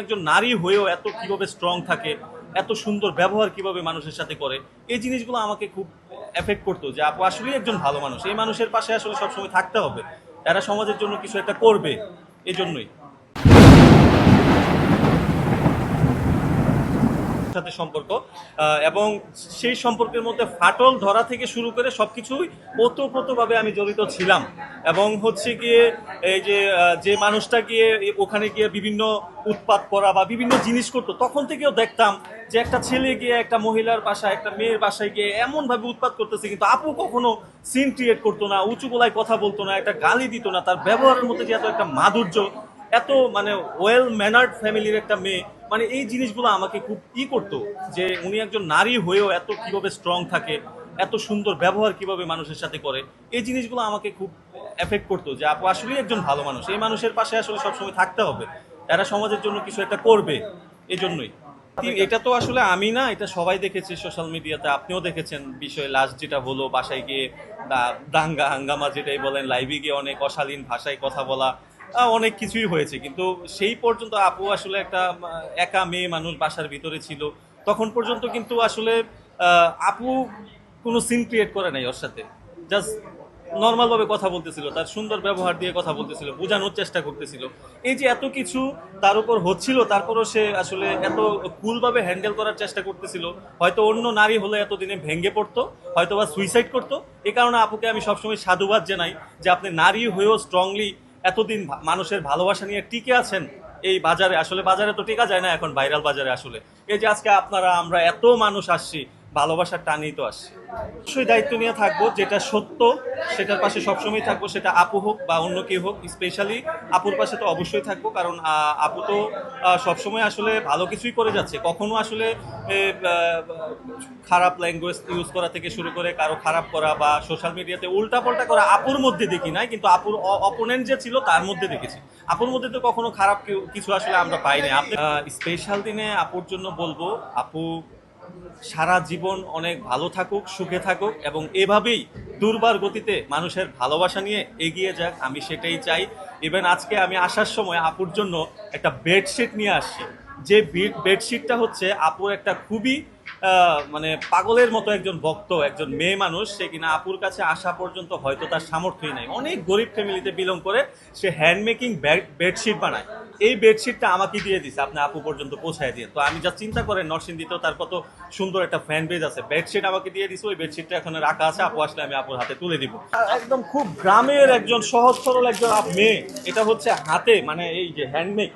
একজন নারী হয়েও এত কীভাবে স্ট্রং থাকে, এত সুন্দর ব্যবহার কীভাবে মানুষের সাথে করে, এই জিনিসগুলো আমাকে খুব এফেক্ট করতো যে, আপু আসলেই একজন ভালো মানুষ। এই মানুষের পাশে আসলে সবসময় থাকতে হবে। এরা সমাজের জন্য কিছু একটা করবে এই সাথে সম্পর্ক এবং সেই সম্পর্কের মধ্যে ফাটল ধরা থেকে শুরু করে সবকিছুই ওতপ্রোতভাবে আমি জড়িত ছিলাম। এবং হচ্ছে গিয়ে এই যে যে মানুষটা গিয়ে ওখানে গিয়ে বিভিন্ন উৎপাত করা বা বিভিন্ন জিনিস করতো, তখন থেকেও দেখতাম যে একটা ছেলে গিয়ে, একটা মহিলার বাসায়, একটা মেয়ের বাসায় গিয়ে এমনভাবে উৎপাত করতেছে, কিন্তু আপু কখনো সিন ক্রিয়েট করতো না, উঁচু গলায় কথা বলতো না, একটা গালি দিত না, তার ব্যবহারের মধ্যে যে এত একটা মাধুর্য এত মানে ওয়েল ম্যানার্ড ফ্যামিলির একটা মেয়ে। মানে এই জিনিসগুলো আমাকে খুব ই করতো যে উনি একজন নারী হয়েও এত কীভাবে স্ট্রং থাকে এত সুন্দর ব্যবহার কীভাবে মানুষের সাথে করে এই জিনিসগুলো আমাকে খুব এফেক্ট করতো যে আপু আসলেই একজন ভালো মানুষ। এই মানুষের পাশে আসলে সবসময় থাকতে হবে। এরা সমাজের জন্য কিছু একটা করবে এই জন্যই এটা তো আসলে আমি না এটা সবাই দেখেছে সোশ্যাল মিডিয়াতে আপনিও দেখেছেন বিষয়ে লাস্ট যেটা হলো বাসায় গিয়ে দাঙ্গা হাঙ্গামা যেটাই বলেন লাইভে গিয়ে অনেক অশালীন ভাষায় কথা বলা অনেক কিছুই হয়েছে। কিন্তু সেই পর্যন্ত আপু আসলে একটা একা মেয়ে মানুষ বাসার ভিতরে ছিল। তখন পর্যন্ত কিন্তু আসলে আপু কোনো সিন ক্রিয়েট করে নাই ওর সাথে। জাস্ট নর্মালভাবে কথা বলতেছিল, তার সুন্দর ব্যবহার দিয়ে কথা বলতেছিল, বোঝানোর চেষ্টা করতেছিল। এই যে এত কিছু তার উপর হচ্ছিল, তারপরও সে আসলে এত কুলভাবে হ্যান্ডেল করার চেষ্টা করতেছিল। হয়তো অন্য নারী হলে এতদিনে ভেঙে পড়তো হয়তো বা সুইসাইড করতো। এ কারণে আপুকে আমি সবসময় সাধুবাদ জানাই যে আপনি নারী হয়েও স্ট্রংলি এতদিন মানুষের ভালোবাসা নিয়ে টিকে আছেন, এই বাজারে। আসলে বাজারে তো টিকা যায় না এখন, ভাইরাল বাজারে আসলে। এই যে আজকে আপনারা, আমরা এত মানুষ আসছি ভালোবাসার টানেই তো আসছি। অবশ্যই দায়িত্ব নিয়ে থাকব, যেটা সত্য, সেটার পাশে সবসময় থাকব, সেটা আপু হোক বা অন্য কেউ হোক স্পেশালি আপুর পাশে তো অবশ্যই থাকব, কারণ আপু তো সবসময় আসলে ভালো কিছুই করে যাচ্ছে। কখনো আসলে খারাপ ল্যাঙ্গুয়েজ ইউজ করা থেকে শুরু করে কারও খারাপ করা বা সোশ্যাল মিডিয়াতে উল্টাপাল্টা করা আপুর মধ্যে দেখি নাই, কিন্তু আপুর অপোনেন্ট যে ছিল তার মধ্যে দেখেছি। আপুর মধ্যে তো কখনো খারাপ কিছু আসলে আমরা পাই না আপনি স্পেশাল দিনে আপুর জন্য বলব, আপু সারা জীবন অনেক ভালো থাকুক, সুখে থাকুক এবং এভাবেই দুর্বার গতিতে মানুষের ভালোবাসা নিয়ে এগিয়ে যাক, আমি সেটাই চাই। ইভেন আজকে আমি আসার সময় আপুর জন্য একটা বেডশিট নিয়ে আসছি। যে বেড- বেডশিটটা হচ্ছে আপুর একটা খুবই মানে পাগলের মতো একজন ভক্ত, একজন মেয়ে মানুষ। সে কিনা আপুর কাছে আসা পর্যন্ত হয়তো তার সামর্থ্যই নাই। অনেক গরিব ফ্যামিলিতে বিলং করে সে হ্যান্ডমেকিং বেডশিট বানায়। এই বেডশিটটা আমাকে দিয়ে দিছে। আপনি আপু পর্যন্ত পৌঁছায় দিয়ে তো আমি যা চিন্তা করেন নরসিংদীতেও তার কত সুন্দর একটা ফ্যান পেজ আছে। বেডশিট আমাকে দিয়ে দিছে, ওই বেডশিটটা এখন রাখা আছে। আপু আসলে আমি আপুর হাতে তুলে দিব। একদম খুব গ্রামের একজন, সহজ সরল একজন মেয়ে। এটা হচ্ছে হাতে মানে এই যে হ্যান্ডমেক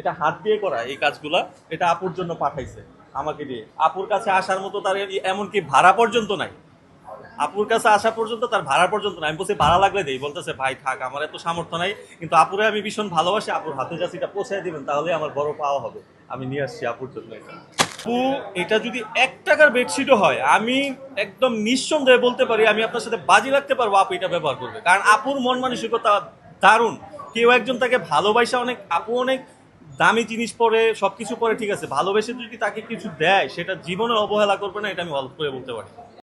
এটা হাত দিয়ে করা এই কাজগুলা। এটা আপুর জন্য পাঠাইছে, আমাকে দিয়ে। আপুর কাছে আসার মতো তার এমনকি ভাড়া পর্যন্ত নাই। আপুর কাছে আসা পর্যন্ত, তার ভাড়া পর্যন্ত না। আমি বলছি, ভাড়া লাগলে দেই। বলতেছে, ভাই, থাক, আমার এত সামর্থ্য নাই। কিন্তু আপুরে আমি ভীষণ ভালোবাসি। আপুর হাতে যাচ্ছে এটা পৌঁছায় দিবেন তাহলে আমার বড় পাওয়া হবে। আমি নিয়ে আসছি আপুর জন্য এটা। আপু, এটা যদি এক টাকার বেডশিটও হয়, আমি একদম নিঃসন্দেহে বলতে পারি, আমি আপনার সাথে বাজি রাখতে পারব, আপু এটা ব্যবহার করবে। কারণ আপুর মন মানসিকতা দারুণ। কেউ একজন তাকে ভালোবাসা অনেক, আপু অনেক দামি জিনিস পরে, সবকিছু পরে, ঠিক আছে। ভালোবেসে যদি তাকে কিছু দেয়, সেটা জীবনে অবহেলা করবে না, এটা আমি অল্প করে বলতে পারি।